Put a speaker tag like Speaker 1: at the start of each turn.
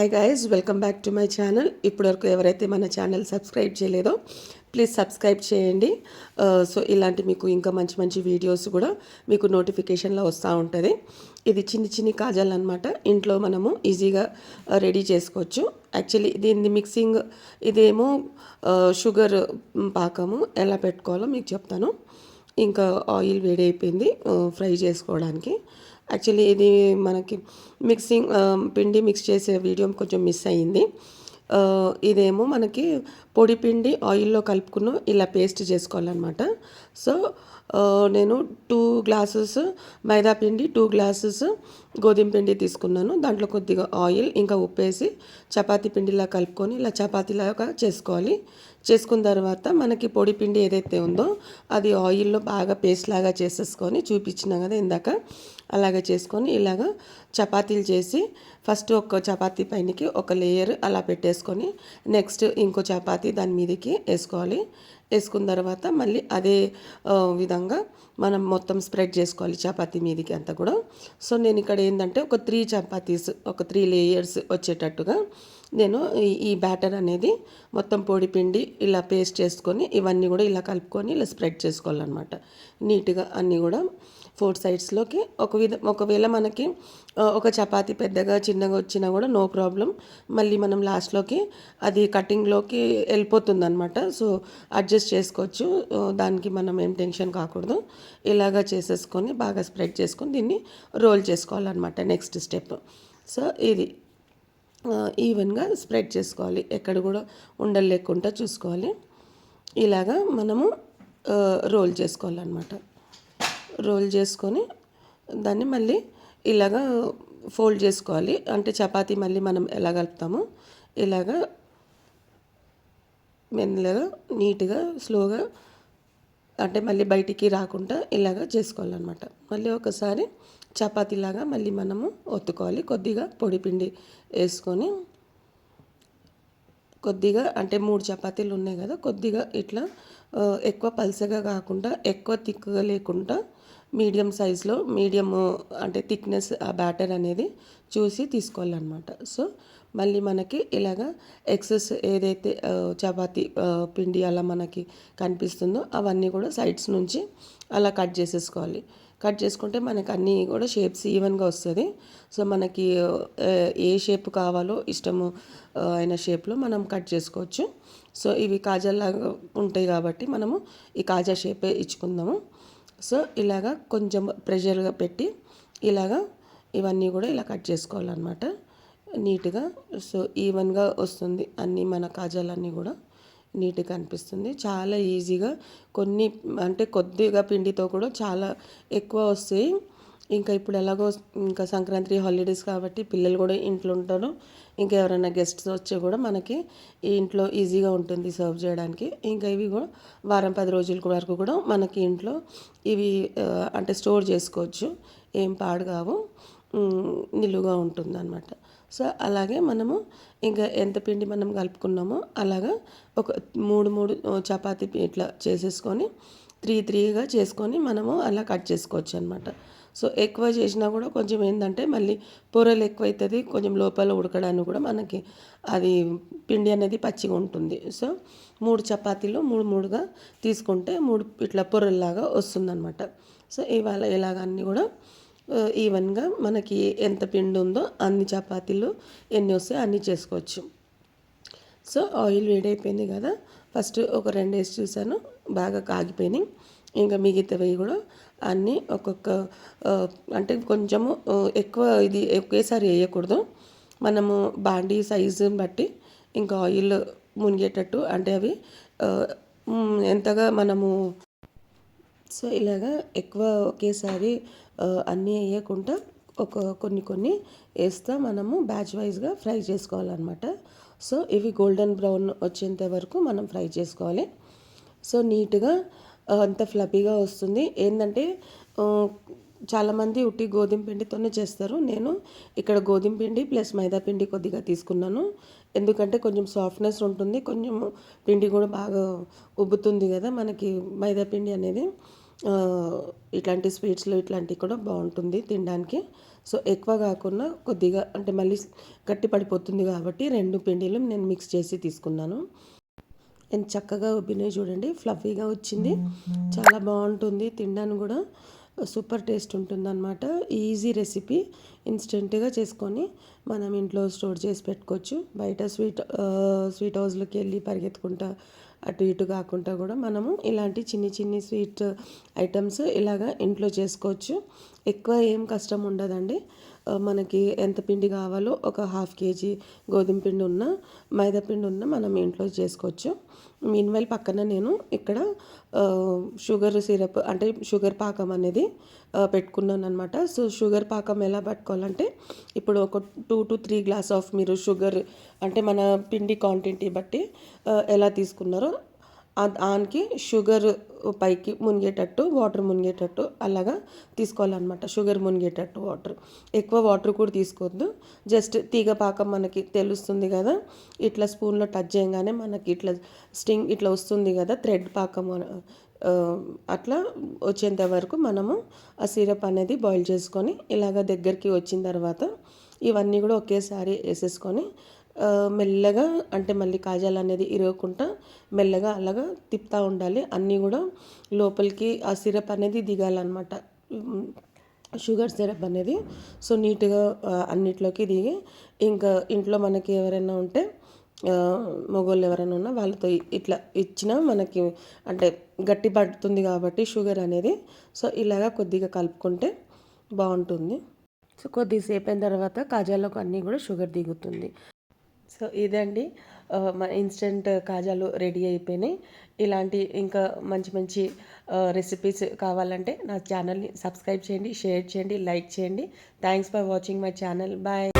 Speaker 1: Hi guys welcome back to my channel ఇప్పటివరకు ఎవరైతే మన ఛానల్ సబ్స్క్రైబ్ చేయలేదో ప్లీజ్ సబ్స్క్రైబ్ చేయండి. Uh, సో ఇలాంటి మీకు ఇంకా మంచి మంచి వీడియోస్ కూడా మీకు నోటిఫికేషన్లో వస్తూ ఉంటుంది. ఇది చిన్ని చిన్ని కాజాలు అనమాట ఇంట్లో మనము ఈజీగా రెడీ uh, చేసుకోవచ్చు. యాక్చువల్లీ దీన్ని మిక్సింగ్ ఇదేమో uh, షుగర్ పాకము ఎలా పెట్టుకోవాలో మీకు చెప్తాను. ఇంకా ఆయిల్ వేడి అయిపోయింది ఫ్రై చేసుకోవడానికి. యాక్చువల్లీ ఇది మనకి మిక్సింగ్ పిండి మిక్స్ చేసే వీడియో కొంచెం మిస్ అయ్యింది. ఇదేమో మనకి పొడి పిండి ఆయిల్లో కలుపుకున్న. ఇలా పేస్ట్ చేసుకోవాలన్నమాట. సో నేను టూ గ్లాసెస్ మైదా పిండి టూ గ్లాసెస్ గోధుమ పిండి తీసుకున్నాను. దాంట్లో కొద్దిగా ఆయిల్ ఇంకా ఉప్పేసి చపాతీ పిండిలా కలుపుకొని ఇలా చపాతీలాగా చేసుకోవాలి. చేసుకున్న తర్వాత మనకి పొడి పిండి ఏదైతే ఉందో అది ఆయిల్లో బాగా పేస్ట్ లాగా చేసేసుకొని చూపించినా కదా ఇందాక. అలాగే చేసుకొని ఇలాగ చపాతీలు చేసి ఫస్ట్ ఒక చపాతీ పైనకి ఒక లేయర్ అలా పెట్టేసుకొని నెక్స్ట్ ఇంకో చపాతీ దాని మీదకి వేసుకోవాలి. వేసుకున్న తర్వాత మళ్ళీ అదే విధంగా మనం మొత్తం స్ప్రెడ్ చేసుకోవాలి చపాతీ మీదకి అంతా కూడా. సో నేను ఇక్కడ ఏంటంటే ఒక త్రీ చపాతీస్ ఒక త్రీ లేయర్స్ వచ్చేటట్టుగా నేను ఈ ఈ బ్యాటర్ అనేది మొత్తం పొడి పిండి ఇలా పేస్ట్ చేసుకొని ఇవన్నీ కూడా ఇలా కలుపుకొని ఇలా స్ప్రెడ్ చేసుకోవాలన్నమాట. నీట్గా అన్నీ కూడా ఫోర్ సైడ్స్లోకి ఒక విధ ఒకవేళ మనకి ఒక చపాతీ పెద్దగా చిన్నగా వచ్చినా కూడా నో ప్రాబ్లం మళ్ళీ మనం లాస్ట్లోకి అది కటింగ్లోకి వెళ్ళిపోతుంది అనమాట సో అడ్జస్ట్ చేసుకోవచ్చు. దానికి మనం ఏం టెన్షన్ కాకూడదు. ఇలాగా చేసేసుకొని బాగా స్ప్రెడ్ చేసుకొని దీన్ని రోల్ చేసుకోవాలన్నమాట నెక్స్ట్ స్టెప్ సో ఇది. ఈవెన్గా స్ప్రెడ్ చేసుకోవాలి. ఎక్కడ కూడా ఉండలు లేకుండా చూసుకోవాలి. ఇలాగా మనము రోల్ చేసుకోవాలన్నమాట. రోల్ చేసుకొని దాన్ని మళ్ళీ ఇలాగా ఫోల్డ్ చేసుకోవాలి. అంటే చపాతీ మళ్ళీ మనం ఎలా కలుపుతామో ఇలాగా మెల్లగా నీట్గా స్లోగా అంటే మళ్ళీ బయటికి రాకుండా ఇలాగా చేసుకోవాలన్నమాట. మళ్ళీ ఒకసారి చపాతీలాగా మళ్ళీ మనము ఒత్తుకోవాలి. కొద్దిగా పొడి పిండి వేసుకొని కొద్దిగా అంటే మూడు చపాతీలు ఉన్నాయి కదా కొద్దిగా ఇట్లా ఎక్కువ పల్సగా కాకుండా ఎక్కువ థిక్గా లేకుండా మీడియం సైజులో మీడియం అంటే థిక్నెస్ ఆ బ్యాటర్ అనేది చూసి తీసుకోవాలన్నమాట. సో మళ్ళీ మనకి ఇలాగా ఎక్సెస్ ఏదైతే చపాతీ పిండి అలా మనకి కనిపిస్తుందో అవన్నీ కూడా సైడ్స్ నుంచి అలా కట్ చేసేసుకోవాలి. కట్ చేసుకుంటే మనకి అన్నీ కూడా షేప్స్ ఈవెన్గా వస్తుంది. సో మనకి ఏ షేప్ కావాలో ఇష్టము అయిన షేప్లో మనం కట్ చేసుకోవచ్చు. సో ఇవి కాజాలాగా ఉంటాయి కాబట్టి మనము ఈ కాజా షేపే ఇచ్చుకుందాము. సో ఇలాగా కొంచెం ప్రెషర్గా పెట్టి ఇలాగా ఇవన్నీ కూడా ఇలా కట్ చేసుకోవాలన్నమాట. నీట్గా సో ఈవెన్గా వస్తుంది అన్నీ మన కాజాలన్నీ కూడా. నీట్గా అనిపిస్తుంది. చాలా ఈజీగా కొన్ని అంటే కొద్దిగా పిండితో కూడా చాలా ఎక్కువ వస్తాయి. ఇంకా ఇప్పుడు ఎలాగో ఇంకా సంక్రాంతి హాలిడేస్ కాబట్టి పిల్లలు కూడా ఇంట్లో ఉంటారు. ఇంకా ఎవరైనా గెస్ట్స్ వచ్చి కూడా మనకి ఈ ఇంట్లో ఈజీగా ఉంటుంది సర్వ్ చేయడానికి. ఇంకా ఇవి కూడా వారం పది రోజుల వరకు కూడా మనకి ఇంట్లో ఇవి అంటే స్టోర్ చేసుకోవచ్చు. ఏం పాడు కావు. నిలువుగా ఉంటుంది అనమాట సో అలాగే మనము ఇంకా ఎంత పిండి మనం కలుపుకున్నామో అలాగా ఒక మూడు మూడు చపాతీ ఇట్లా చేసేసుకొని త్రీ త్రీగా చేసుకొని మనము అలా కట్ చేసుకోవచ్చు అనమాట సో ఎక్కువ చేసినా కూడా కొంచెం ఏంటంటే మళ్ళీ పొరలు ఎక్కువ అవుతుంది కొంచెం లోపల ఉడకడానికి కూడా మనకి అది పిండి అనేది పచ్చిగా ఉంటుంది. సో మూడు చపాతీలు మూడు మూడుగా తీసుకుంటే మూడు ఇట్లా పొరల్లాగా వస్తుందన్నమాట. సో ఇవాళ ఇలాగ అన్నీ కూడా ఈవెన్గా మనకి ఎంత పిండి ఉందో అన్ని చపాతీలు ఎన్ని వస్తాయో అన్నీ చేసుకోవచ్చు. సో ఆయిల్ వేడైపోయింది కదా. ఫస్ట్ ఒక రెండు వేసి చూసాను బాగా కాగిపోయినాయి. ఇంకా మిగతావి కూడా అన్నీ ఒక్కొక్క అంటే కొంచెము ఎక్కువ ఇది ఒకేసారి వేయకూడదు. మనము బాండీ సైజుని బట్టి ఇంకా ఆయిల్ మునిగేటట్టు అంటే అవి ఎంతగా మనము సో ఇలాగా ఎక్కువ ఒకేసారి అన్నీ వేయకుండా ఒక కొన్ని కొన్ని వేస్తా మనము బ్యాచ్ వైజ్గా ఫ్రై చేసుకోవాలన్నమాట. సో ఇవి గోల్డెన్ బ్రౌన్ వచ్చేంత వరకు మనం ఫ్రై చేసుకోవాలి. సో నీట్గా అంత ఫ్లఫీగా వస్తుంది. ఏంటంటే చాలామంది ఉట్టి గోధుమ పిండితోనే చేస్తారు. నేను ఇక్కడ గోధుమ పిండి ప్లస్ మైదా పిండి కొద్దిగా తీసుకున్నాను. ఎందుకంటే కొంచెం సాఫ్ట్నెస్ ఉంటుంది. కొంచెం పిండి కూడా బాగా ఉబ్బుతుంది కదా మనకి మైదా పిండి అనేది. ఇట్లాంటి స్వీట్స్లో ఇట్లాంటివి కూడా బాగుంటుంది తినడానికి. సో ఎక్కువ కాకుండా కొద్దిగా అంటే మళ్ళీ గట్టి పడిపోతుంది కాబట్టి రెండు పిండిలు నేను మిక్స్ చేసి తీసుకున్నాను. ఎంత చక్కగా ఉబ్బినాయి చూడండి ఫ్లఫీగా వచ్చింది. చాలా బాగుంటుంది తినడానికి కూడా. సూపర్ టేస్ట్ ఉంటుందన్నమాట. Easy recipe. ఇన్స్టెంట్గా చేసుకొని మనం ఇంట్లో స్టోర్ చేసి పెట్టుకోవచ్చు. బయట స్వీట్ స్వీట్ హౌస్లోకి వెళ్ళి పరిగెత్తుకుంటా అటు ఇటు కాకుండా కూడా మనము ఇలాంటి చిన్ని చిన్ని స్వీట్ ఐటమ్స్ ఇలాగా ఇంట్లో చేసుకోవచ్చు. ఎక్కువ ఏం కష్టం ఉండదండి. మనకి ఎంత పిండి కావాలో ఒక హాఫ్ కేజీ గోధుమ పిండి ఉన్న మైదా పిండి ఉన్న మనం ఇంట్లో చేసుకోవచ్చు. మీన్వైల్ పక్కన నేను ఇక్కడ షుగర్ సిరప్ అంటే షుగర్ పాకం అనేది పెట్టుకున్నాను అనమాట సో షుగర్ పాకం ఎలా పట్టుకోవాలంటే ఇప్పుడు ఒక two to three glass of మీరు షుగర్ అంటే మన పిండి క్వాంటిటీ బట్టి ఎలా తీసుకున్నారో దానికి షుగర్ పైకి మునిగేటట్టు వాటర్ మునిగేటట్టు అలాగా తీసుకోవాలన్నమాట. షుగర్ మునిగేటట్టు వాటర్. ఎక్కువ వాటర్ కూడా తీసుకోవద్దు. జస్ట్ తీగ పాకం మనకి తెలుస్తుంది కదా. ఇట్లా స్పూన్లో టచ్ చేయగానే మనకి ఇట్లా స్టింగ్ ఇట్లా వస్తుంది కదా థ్రెడ్ పాకం అట్లా వచ్చేంత వరకు మనము ఆ సిరప్ అనేది బాయిల్ చేసుకొని ఇలాగ దగ్గరికి వచ్చిన తర్వాత ఇవన్నీ కూడా ఒకేసారి వేసేసుకొని మెల్లగా అంటే మళ్ళీ కాజాలు అనేది ఇరగకుండా మెల్లగా అలాగా తిప్పుతూ ఉండాలి. అన్నీ కూడా లోపలికి ఆ సిరప్ అనేది దిగాలన్నమాట. షుగర్ సిరప్ అనేది. సో నీట్గా అన్నిట్లోకి దిగి ఇంకా ఇంట్లో మనకి ఎవరైనా ఉంటే మగవాళ్ళు ఎవరైనా ఉన్నా వాళ్ళతో ఇట్లా ఇచ్చినా మనకి అంటే గట్టి పడుతుంది కాబట్టి షుగర్ అనేది. సో ఇలాగా కొద్దిగా కలుపుకుంటే బాగుంటుంది. సో కొద్దిసేపు అయిన తర్వాత కాజాలకు అన్నీ కూడా షుగర్ దిగుతుంది. సో ఇదండి. మన ఇన్స్టెంట్ కాజాలు రెడీ అయిపోయినాయి. ఇలాంటి ఇంకా మంచి మంచి రెసిపీస్ కావాలంటే నా ఛానల్ని సబ్స్క్రైబ్ చేయండి షేర్ చేయండి లైక్ చేయండి. Thanks for watching my channel. Bye.